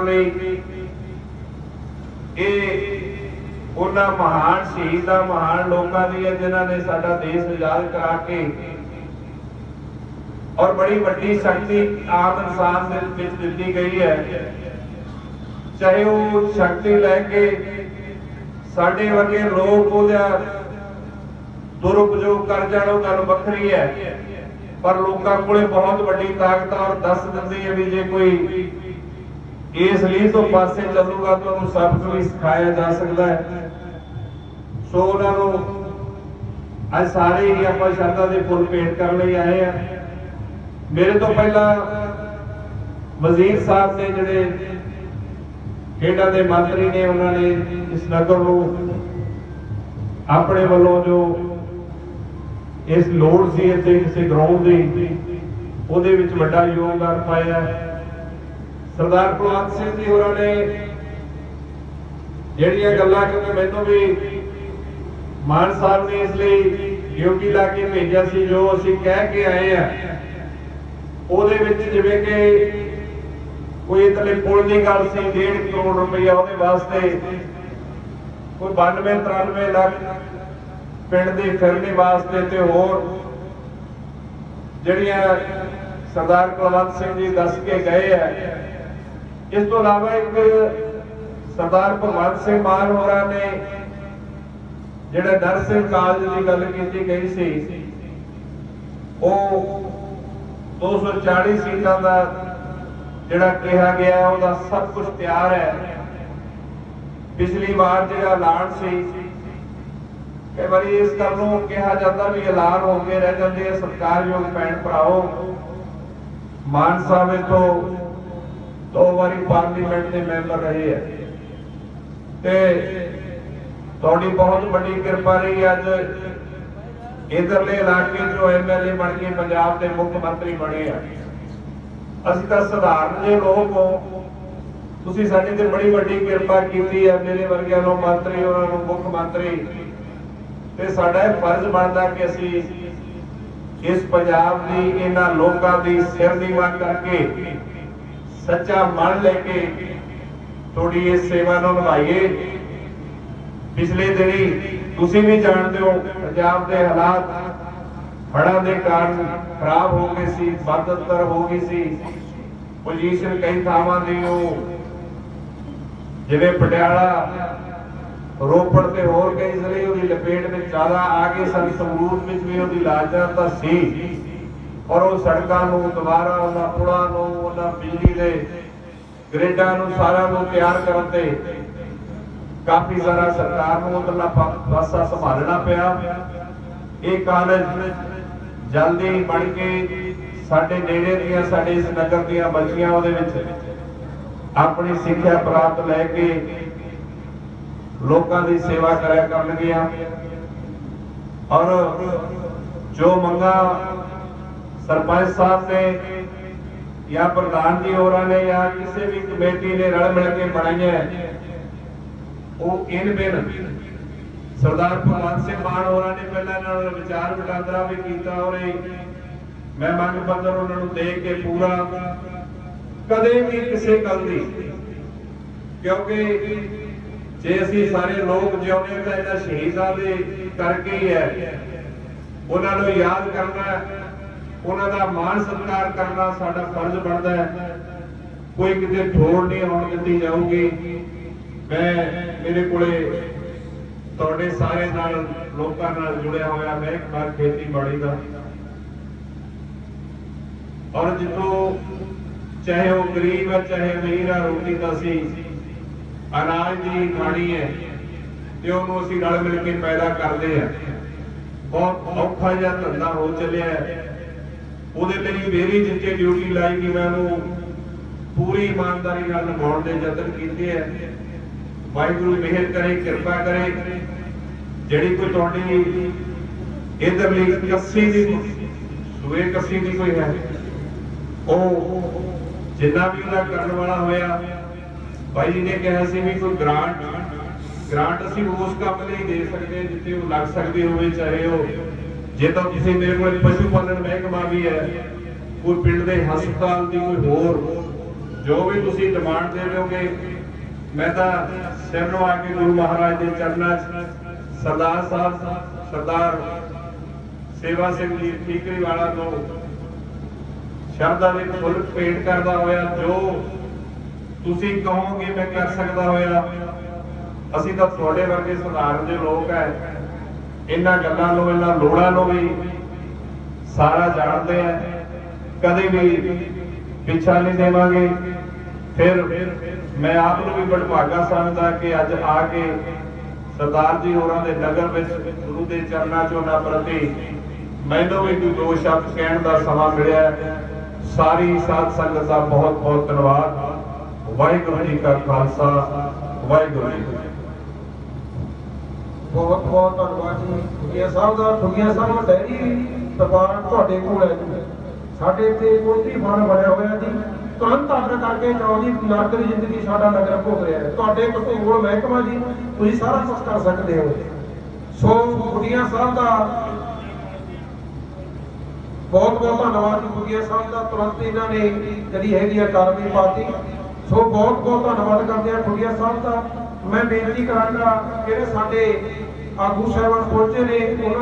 ਕਰਨ ਲਈ। ਇਹ ਉਹਨਾਂ ਮਹਾਨ ਸ਼ਹੀਦਾਂ, ਮਹਾਨ ਲੋਕਾਂ ਦੀ ਹੈ ਜਿਨ੍ਹਾਂ ਨੇ ਸਾਡਾ ਦੇਸ਼ ਆਜ਼ਾਦ ਕਰਾ ਕੇ ਔਰ ਬੜੀ ਵੱਡੀ ਸ਼ਕਤੀ ਆਮ ਇਨਸਾਨ ਦੇ ਵਿੱਚ ਦਿੱਤੀ ਗਈ ਹੈ। ਚਾਹੇ ਉਹ ਸ਼ਕਤੀ ਲੈ ਕੇ ਸਾਡੇ ਵਰਗੇ ਲੋਕ ਉਹਦਾ ਦੁਰਉਪਯੋਗ ਕਰ ਜਾਣ, ਉਹ ਗੱਲ ਵੱਖਰੀ ਹੈ। ਪਰ ਲੋਕਾਂ ਕੋਲੇ ਬਹੁਤ ਵੱਡੀ ਤਾਕਤ ਔਰ ਦੱਸ ਦਿੰਦੀ ਹੈ ਵੀ ਜੇ ਕੋਈ ਇਸ ਲਈ ਤੋਂ ਪਾਸੇ ਚੱਲੂਗਾ ਤਾਂ ਉਹਨੂੰ ਸਬਕ ਵੀ ਸਿਖਾਇਆ ਜਾ ਸਕਦਾ ਹੈ। ਸੋ ਉਹਨਾਂ ਨੂੰ ਅੱਜ ਸਾਰੇ ਹੀ ਆਪਾਂ ਸ਼ਰਧਾ ਦੇ ਫੁੱਲ ਭੇਟ ਕਰਨ ਲਈ ਆਏ ਆ ਮੇਰੇ ਤੋਂ ਪਹਿਲਾਂ ਵਜ਼ੀਰ ਸਾਹਿਬ ਨੇ ਜਿਹੜੇ ਖੇਡਾਂ ਦੇ ਮੰਤਰੀ ਨੇ, ਉਹਨਾਂ ਨੇ ਇਸ ਨਗਰ ਨੂੰ ਆਪਣੇ ਵੱਲੋਂ ਜੋ ਇਸ ਲੋੜ ਸੀ, ਇੱਥੇ ਕਿਸੇ ਗਰਾਊਂਡ ਦੀ, ਉਹਦੇ ਵਿੱਚ ਵੱਡਾ ਯੋਗਦਾਨ ਪਾਇਆ ਸਰਦਾਰ ਕੁਲਵੰਤ ਸਿੰਘ ਜੀ ਹੋਰਾਂ ਨੇ ਜਿਹੜੀਆਂ ਗੱਲਾਂ ਕਿਉਂਕਿ ਮੈਨੂੰ ਵੀ ਮਾਨ ਸਾਹਿਬ ਨੇ ਇਸ ਲਈ ਡਿਊਟੀ ਲਾ ਕੇ ਭੇਜਿਆ ਸੀ, ਜੋ ਅਸੀਂ ਕਹਿ ਕੇ ਆਏ ਆ, ਉਹਦੇ ਵਿੱਚ ਜਿਵੇਂ ਕਿ ਕੋਈ ਇਤਲੇ ਪੁਲ ਦੀ ਗੱਲ ਸੀ 1.5 ਕਰੋੜ ਰੁਪਈਆ ਉਹਦੇ ਵਾਸਤੇ ਕੋਈ 92 93 ਲੱਖ ਪਿੰਡ ਦੇ ਫਿਰਨੇ ਵਾਸਤੇ ਤੇ ਹੋਰ ਜਿਹੜੀਆਂ ਸਰਦਾਰ ਕੁਲਵੰਤ ਸਿੰਘ ਜੀ ਦੱਸ ਕੇ ਗਏ ਆ ਇਸ ਤੋਂ ਇਲਾਵਾ ਇੱਕ ਸਰਦਾਰ ਭਗਵੰਤ ਸਿੰਘ ਮਾਨ ਹੋਰਾਂ ਨੇ ਜਿਹੜਾ ਨਰਸਿੰਗ ਕਾਲਜ ਦੀ ਗੱਲ ਕੀਤੀ ਗਈ ਸੀ, ਉਹ 240 ਸੀਟਾਂ ਦਾ ਜਿਹੜਾ ਕਿਹਾ ਗਿਆ, ਉਹਦਾ ਸਭ ਕੁਝ ਤਿਆਰ ਹੈ। ਪਿਛਲੀ ਵਾਰ ਜਿਹੜਾ ਐਲਾਨ ਸੀ, ਕਈ ਵਾਰੀ ਇਸ ਗੱਲ ਨੂੰ ਕਿਹਾ ਜਾਂਦਾ ਵੀ ਐਲਾਨ ਹੋ ਕੇ ਰਹਿ ਜਾਂਦੇ ਆ, ਸਰਕਾਰਯੋਗ ਭੈਣ ਭਰਾਓ। ਮਾਨ ਸਾਹਿਬ ਤੋਂ ਦੋ ਵਾਰੀ ਪਾਰਲੀਮੈਂਟ ਦੇ ਮੈਂਬਰ ਰਹੇ ਆ। ਤੇ ਤੁਹਾਡੀ ਬਹੁਤ ਵੱਡੀ ਕਿਰਪਾ ਰਹੀ ਅੱਜ ਇਧਰਲੇ ਇਲਾਕੇ ਚੋਂ ਐਮਐਲਏ ਬਣ ਕੇ ਪੰਜਾਬ ਦੇ ਮੁੱਖ ਮੰਤਰੀ ਬਣੇ ਆ। ਅਸੀਂ ਤਾਂ ਸਧਾਰਨ ਜਿਹੇ ਲੋਕ ਹੋ, ਤੁਸੀਂ ਸਾਡੇ ਤੇ ਬੜੀ ਵੱਡੀ ਕਿਰਪਾ ਕੀਤੀ ਹੈ ਮੇਰੇ ਵਰਗਿਆਂ ਨੂੰ ਮੰਤਰੀ, ਉਹਨਾਂ ਨੂੰ ਮੁੱਖ ਮੰਤਰੀ। ਤੇ ਸਾਡਾ ਇਹ ਫਰਜ਼ ਬਣਦਾ ਕਿ ਅਸੀਂ ਇਸ ਪੰਜਾਬ ਦੀ, ਇਹਨਾਂ ਲੋਕਾਂ ਦੀ ਸਿਰ ਦੀ ਮੰਗ ਕਰਕੇ ਸੱਚਾ ਮਨ ਲੈ ਕੇ ਤੁਹਾਡੀ ਇਸ ਸੇਵਾ ਨੂੰ ਨਿਭਾਈਏ। ਪਿਛਲੇ ਦਿਨੀ ਤੁਸੀਂ ਵੀ ਜਾਣਦੇ ਹੋ, ਪੰਜਾਬ ਦੇ ਹਾਲਾਤ ਹੜ੍ਹਾਂ ਦੇ ਕਾਰਨ ਖਰਾਬ ਹੋ ਗਏ ਸੀ ਬਦਤਰ ਹੋ ਗਈ ਸੀ। ਪੋਜੀਸ਼ਨ ਕਈ ਥਾਵਾਂ ਦੀ ਉਹ ਜਿਵੇਂ ਪਟਿਆਲਾ, ਰੋਪੜ ਤੇ ਹੋਰ ਕਈ ਜ਼ਿਲ੍ਹੇ ਉਹਦੀ ਲਪੇਟ ਵਿੱਚ ਜ਼ਿਆਦਾ ਆ ਗਏ ਸਨ, ਸੰਗਰੂਰ ਵਿੱਚ ਵੀ ਉਹਦੀ ਲਾਜਾਂ ਤਾਂ ਸੀ। ਔਰ ਉਹ ਸੜਕਾਂ ਨੂੰ ਦੁਬਾਰਾ ਉਹਨਾਂ ਪੁਲਾਂ ਨੂੰ, ਉਹਨਾਂ ਬਿਜਲੀ ਦੇ ਗ੍ਰਿਡਾਂ ਨੂੰ ਸਾਰਾ ਨੂੰ ਤਿਆਰ ਕਰਨ ਤੇ ਕਾਫੀ ਸਾਰਾ ਸਰਕਾਰ ਨੂੰ ਉਧਰਲਾ ਪਾਸਾ ਸੰਭਾਲਣਾ ਪਿਆ। ਇਹ ਕਾਲਜ ਜਲਦੀ ਬਣ ਕੇ ਸਾਡੇ ਨੇੜੇ ਦੀਆਂ, ਸਾਡੇ ਇਸ ਨਗਰ ਦੀਆਂ ਬੱਚੀਆਂ ਉਹਦੇ ਵਿੱਚ ਆਪਣੀ ਸਿੱਖਿਆ ਪ੍ਰਾਪਤ ਲੈ ਕੇ ਲੋਕਾਂ ਦੀ ਸੇਵਾ ਕਰਿਆ ਕਰਨਗੀਆਂ। ਔਰ ਜੋ ਮੰਗਾ ਸਰਪੰਚ ਸਾਹਿਬ ਨੇ ਜਾਂ ਪ੍ਰਧਾਨ ਜੀ ਹੋਰਾਂ ਨੇ ਜਾਂ ਕਿਸੇ ਵੀ ਕਮੇਟੀ ਨੇ ਰਲ ਮਿਲ ਕੇ ਬਣਾਈਆਂ ਉਹ ਇਨ ਬਿਨ ਸਰਦਾਰ ਭਗਵੰਤ ਸਿੰਘ ਮਾਨ ਹੋਰਾਂ ਨੇ ਪਹਿਲਾਂ ਇਹਨਾਂ ਨਾਲ ਵਿਚਾਰ ਵਟਾਂਦਰਾ ਵੀ ਕੀਤਾ ਔਰ ਮੈਂ ਮੰਗ ਪੱਤਰ ਉਹਨਾਂ ਨੂੰ ਦੇ ਕੇ ਪੂਰਾ। ਕਦੇ ਵੀ ਕਿਸੇ ਗੱਲ ਦੀ, ਕਿਉਂਕਿ ਜੇ ਅਸੀਂ ਸਾਰੇ ਲੋਕ ਜਿਉਂਦੇ ਤਾਂ ਇਹਨਾਂ ਸ਼ਹੀਦਾਂ ਦੇ ਕਰਕੇ ਹੀ ਹੈ। ਉਹਨਾਂ ਨੂੰ ਯਾਦ ਕਰਨਾ ਉਹਨਾਂ ਦਾ ਮਾਣ ਸਤਿਕਾਰ ਕਰਨਾ ਸਾਡਾ ਫਰਜ਼ ਬਣਦਾ ਹੈ। ਕੋਈ ਕਿਤੇ ਠੋੜ ਨਹੀਂ ਆਉਣ ਦਿੱਤੀ ਜਾਊਗੀ। ਮੈਂ ਮੇਰੇ ਕੋਲੇ ਤੁਹਾਡੇ ਸਾਰੇ ਨਾਲ, ਲੋਕਾਂ ਨਾਲ ਜੁੜਿਆ ਹੋਇਆ ਮਹਿਕਮਾ ਖੇਤੀਬਾੜੀ ਦਾ। ਔਰ ਜਿੱਥੋਂ ਚਾਹੇ ਉਹ ਗਰੀਬ ਹੈ, ਚਾਹੇ ਅਮੀਰ ਹੈ, ਰੋਟੀ ਤਾਂ ਅਸੀਂ ਅਨਾਜ ਦੀ ਖਾਣੀ ਹੈ ਤੇ ਉਹਨੂੰ ਅਸੀਂ ਰਲ ਮਿਲ ਕੇ ਪੈਦਾ ਕਰਦੇ ਆ ਬਹੁਤ ਔਖਾ ਜਿਹਾ ਧੰਦਾ ਹੋ ਚੱਲਿਆ ਹੈ। ਉਹਦੇ ਲਈ ਮੇਰੀ ਜਿੱਥੇ ਡਿਊਟੀ ਲਾਈ ਕਿ ਮੈਂ ਉਹਨੂੰ ਪੂਰੀ ਇਮਾਨਦਾਰੀ ਨਾਲ ਨਿਭਾਉਣ ਦੇ ਯਤਨ ਕੀਤੇ ਹੈ ਵਾਹਿਗੁਰੂ ਮਿਹਰ ਕਰੇ, ਕਿਰਪਾ ਕਰੇ। ਜਿਹੜੀ ਕੋਈ ਤੁਹਾਡੀ ਇਧਰਲੀ ਕੱਸੀ ਦੀ ਸੂਏ ਕੱਸੀ ਦੀ ਕੋਈ ਹੈ, ਉਹ ਜਿੰਨਾ ਵੀ ਉਹਦਾ ਕਰਨ ਵਾਲਾ ਹੋਇਆ ਭਾਈ ਜੀ ਨੇ ਕਿਹਾ ਸੀ ਵੀ ਕੋਈ ਗ੍ਰਾਂਟ ਗ੍ਰਾਂਟ ਅਸੀਂ ਉਸ ਕੰਮ ਲਈ ਦੇ ਸਕਦੇ ਜਿੱਥੇ ਉਹ ਲੱਗ ਸਕਦੀ ਹੋਵੇ, ਚਾਹੇ ਉਹ ਜੇ ਤਾਂ ਕਿਸੇ ਮੇਰੇ ਕੋਲ ਪਸ਼ੂ ਪਾਲਣ ਮਹਿਕਮਾ ਵੀ ਹੈ, ਕੋਈ ਪਿੰਡ ਦੇ ਹਸਪਤਾਲ ਦੀ ਕੋਈ ਹੋਰ, ਜੋ ਵੀ ਤੁਸੀਂ ਡਿਮਾਂਡ ਦੇ ਦਿਓਗੇ ਮੈਂ ਤਾਂ ਸਿਰ ਆ ਕੇ ਗੁਰੂ ਮਹਾਰਾਜ ਦੇ ਚਰਨਾਂ 'ਚ ਸਰਦਾਰ ਸਾਹਿਬ, ਸਰਦਾਰ ਸੇਵਾ ਸਿੰਘ ਜੀ ਠੀਕਰੀ ਵਾਲਾ ਤੋਂ ਸ਼ਰਧਾ ਦੇ ਫੁੱਲ ਭੇਟ ਕਰਦਾ ਹੋਇਆ, ਜੋ ਤੁਸੀਂ ਕਹੋਗੇ ਮੈਂ ਕਰ ਸਕਦਾ ਹੋਇਆ। ਅਸੀਂ ਤਾਂ ਤੁਹਾਡੇ ਵਰਗੇ ਸਧਾਰਨ ਜਿਹੇ ਲੋਕ ਹੈ। ਇਹਨਾਂ ਗੱਲਾਂ ਨੂੰ, ਇਹਨਾਂ ਲੋੜਾਂ ਨੂੰ ਵੀ ਸਾਰਾ ਜਾਣਦੇ ਆ। ਕਦੇ ਵੀ ਪਿੱਛਾ ਨਹੀਂ ਦੇਵਾਂਗੇ। ਫਿਰ ਮੈਂ ਆਪ ਨੂੰ ਵੀ ਬੜਭਾਗਾ ਸਮਝਦਾ ਕਿ ਅੱਜ ਆ ਕੇ ਸਰਦਾਰ ਜੀ ਹੋਰਾਂ ਦੇ ਨਗਰ ਵਿੱਚ ਗੁਰੂ ਦੇ ਚਰਨਾਂ 'ਚ ਉਹਨਾਂ ਪ੍ਰਤੀ ਮੈਨੂੰ ਵੀ ਕੋਈ ਦੋ ਸ਼ਬਦ ਕਹਿਣ ਦਾ ਸਮਾਂ ਮਿਲਿਆ। ਸਾਰੀ ਸਾਧ ਸੰਗਤ ਦਾ ਬਹੁਤ ਬਹੁਤ ਧੰਨਵਾਦ। ਵਾਹਿਗੁਰੂ ਜੀ ਕਾ ਖਾਲਸਾ, ਵਾਹਿਗੁਰੂ ਜੀ ਬਹੁਤ ਬਹੁਤ ਧੰਨਵਾਦ ਜੀ। ਠੁਗੀਆ ਸਾਹਿਬ ਦਾ ਠੁਗੀਆ ਸਾਹਿਬ ਡੈਰੀ ਦਰਬਾਰ ਤੁਹਾਡੇ ਕੋਲ ਹੈ ਜੀ। ਸਾਡੇ ਇੱਥੇ ਪੋਲਟਰੀ ਫਾਰਮ ਬਣਿਆ ਹੋਇਆ ਜੀ, ਤੁਰੰਤ ਆਰਡਰ ਕਰਕੇ ਜਾਓ ਜੀ ਨਰਕ ਦੀ ਜ਼ਿੰਦਗੀ ਸਾਡਾ ਨਗਰ ਭੋਗ ਰਿਹਾ ਹੈ। ਤੁਹਾਡੇ ਕੋਲ ਮਹਿਕਮਾ ਜੀ, ਤੁਸੀਂ ਸਾਰਾ ਕੁਝ ਕਰ ਸਕਦੇ ਹੋ। ਸੋ ਠੁਗੀਆ ਸਾਹਿਬ ਦਾ ਬਹੁਤ ਬਹੁਤ ਧੰਨਵਾਦ ਜੀ। ਸਾਹਿਬ ਦਾ ਤੁਰੰਤ ਇਹਨਾਂ ਨੇ ਜਿਹੜੀ ਹੈਗੀ ਆ ਕਾਰਵਾਈ ਪਾਤੀ। ਸੋ ਬਹੁਤ ਬਹੁਤ ਧੰਨਵਾਦ ਕਰਦੇ ਆ ਠੁਗੀਆ ਸਾਹਿਬ ਦਾ। ਮੈਂ ਬੇਨਤੀ ਕਰਾਂਗਾ, ਜਿਹੜੇ ਸਾਡੇ ਆਗੂ ਸਾਹਿਬਾਨ ਪਹੁੰਚੇ ਨੇ ਉਹਨਾਂ